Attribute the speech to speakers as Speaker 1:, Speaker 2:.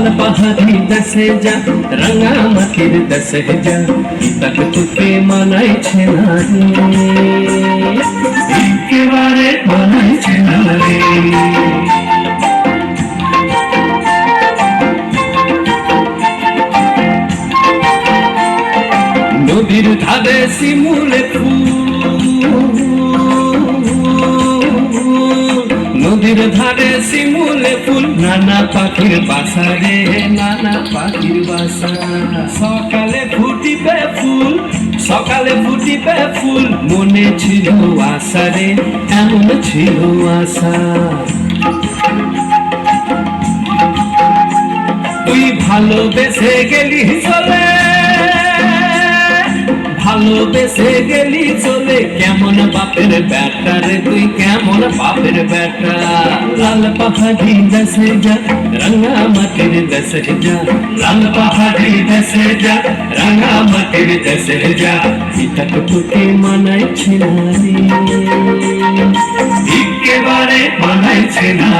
Speaker 1: লাল পাহাড়ি দেশে যা, রাঙা মাটির দেশে যা, তাক তোকে মানাইছে না রে একেবারে মানাইছে না রে নদীর ধারে শিমুলে ফুল। নদীর ধারে ফুল, নানা পাখির বাসা রে নানা পাখির বাসা। সকালে ফুটিবে ফুল, সকালে ফুটিবে ফুল, মনে ছিল আশা রে, এমন ছিল আশা। তুই ভালোবেসে গেলি চলে। ভালোবেসে গেলি চলে। কেমন বাপের বেটা রে তুই, কেমন বাপের বেটা লাল পাহাড়ি দেশে যা, রাঙা মাটির দেশে যা। লাল পাহাড়ি দেশে যা, রাঙা মাটির দেশে যা। ইটাক তোকে মানাইছে না রে একেবারে মানাইছে না